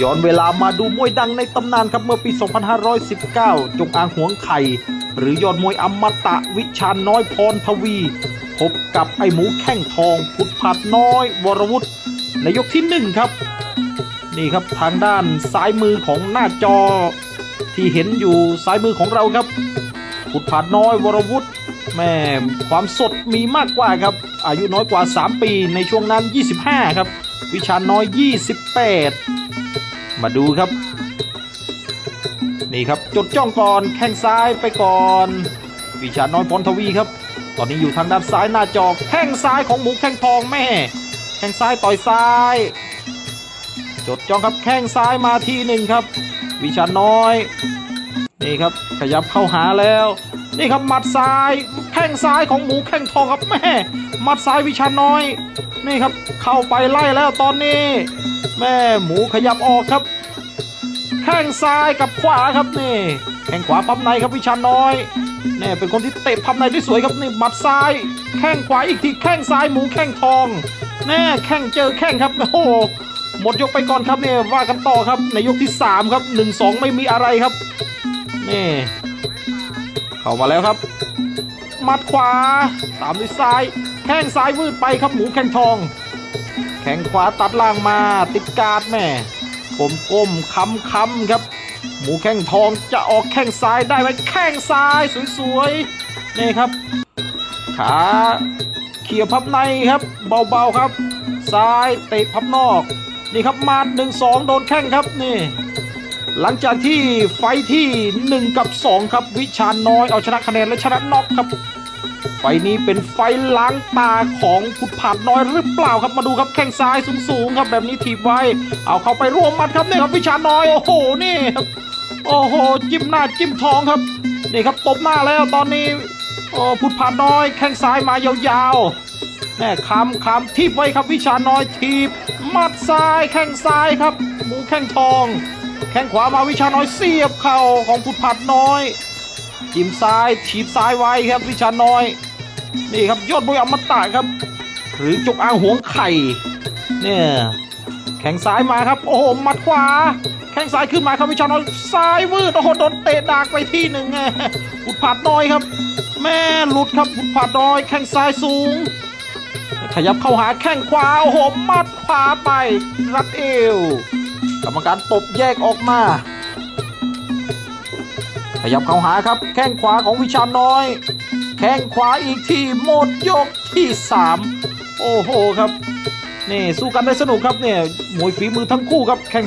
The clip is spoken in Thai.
ย้อนเวลามาดูมวยดังในตำนานครับเมื่อปี 2519 จงอางหวงไข่ หรือยอดมวยอมตะวิชาน้อยพรทวี พบกับไอหมูแข้งทองพุทธผัดน้อย วรวุฒิในยกที่หนึ่งครับ นี่ครับทางด้านซ้ายมือของหน้าจอ ที่เห็นอยู่ซ้ายมือของเราครับ พุทธผัดน้อยวรวุฒิแม่ความสดมีมากกว่าครับ อายุน้อยกว่า 3 ปีในช่วงนั้น 25 ครับ วิชาน้อย 28 มาดูครับ นี่ครับจดจ้องก่อนแข้งซ้ายไปก่อน วิชาน้อยพรทวีครับ ตอนนี้อยู่ทางด้านซ้ายหน้าจอแข้งซ้ายของหมูแข้งทองแม่ แข้งซ้ายต่อยซ้าย จดจ้องครับแข้งซ้ายมาทีหนึ่งครับ วิชาน้อย นี่ครับขยับเข้าหาแล้ว นี่ครับหมัดซ้ายแข้งซ้ายของหมูแข้งทองครับแม่หมัดซ้ายวิชาน้อย นี่ครับเข้าไปไล่แล้วตอนนี้ แม่หมูขยับออกครับแข้งซ้ายกับขวาครับนี่แข้งขวาพับในครับวิชาน้อยแน่เป็นคนที่เตะพับในได้สวยครับนี่หมัดซ้าย แข้งขวาอีกทีแข้งซ้ายหมูแข้งทองแน่แข้งเจอแข้งครับโอ้โหหมดยกไปก่อนครับเนี่ยว่ากันต่อครับในยกที่ 3 ครับ 1-2 ไม่มีอะไรครับ นี่ เข้ามาแล้วครับมัดขวา ตามด้วยซ้าย แข้งซ้ายวืดไปครับหมูแข้งทอง แข้งขวาตัดล่างมาติดการ์ดแม่ก้มก้มค้ำค้ำครับ หมูแข้งทองจะออกแข้งซ้ายได้ไหมแข้งซ้ายสวยๆนี่ครับ ขาเขี่ยพับในครับ เบาๆครับ ซ้ายเตะพับนอก นี่ครับมาหนึ่งสองโดนแข้งครับนี่ หลังจากที่ไฟที่ 1 กับ 2 ครับวิชาน้อยเอาชนะคะแนนและชนะน็อกครับ ไฟนี้เป็นไฟล้างตาของพุทธผาดน้อยหรือเปล่าครับมาดูครับแข้งซ้ายสูงๆครับแบบนี้ถีบไว้ เอาเข้าไปร่วมมัดครับนี่ครับวิชาน้อยโอ้โหนี่ครับโอ้โหจิ้มหน้าจิ้มท้องครับนี่ครับตบหน้าแล้วตอนนี้โอ้พุทธผาดน้อย แข้งซ้ายมายาวๆแน่คำคำทีบไว้ครับวิชาน้อยทีบมัดซ้ายแข้งซ้ายครับหมูแข้งทอง แข้งขวามาวิชาน้อยเสียบเข่าของพุทธผัดน้อย จิ้มซ้ายถีบซ้ายไว้ครับวิชาน้อย นี่ครับยอดมวยอมตะครับ หรือจกอางหวงไข่ เนี่ยแข้งซ้ายมาครับ โอ้โหมัดขวา แข้งซ้ายขึ้นมาครับวิชาน้อยซ้ายวืดโอ้โหโดนเตะดากไปที่หนึ่งไงพุทธผัดน้อยครับ แม่หลุดครับพุทธผัดน้อย แข้งซ้ายสูงขยับเข้าหาแข้งขวาโอ้โหมัดขวาไปรัดเอว กรรมการตบแยกออกมา ขยับเข้าหาครับ แข้งขวาของวิชาน้อย แข้งขวาอีกทีหมดยกที่สามโอ้โหครับ นี่สู้กันได้สนุกครับเนี่ยมวยฝีมือทั้งคู่ครับแข้ง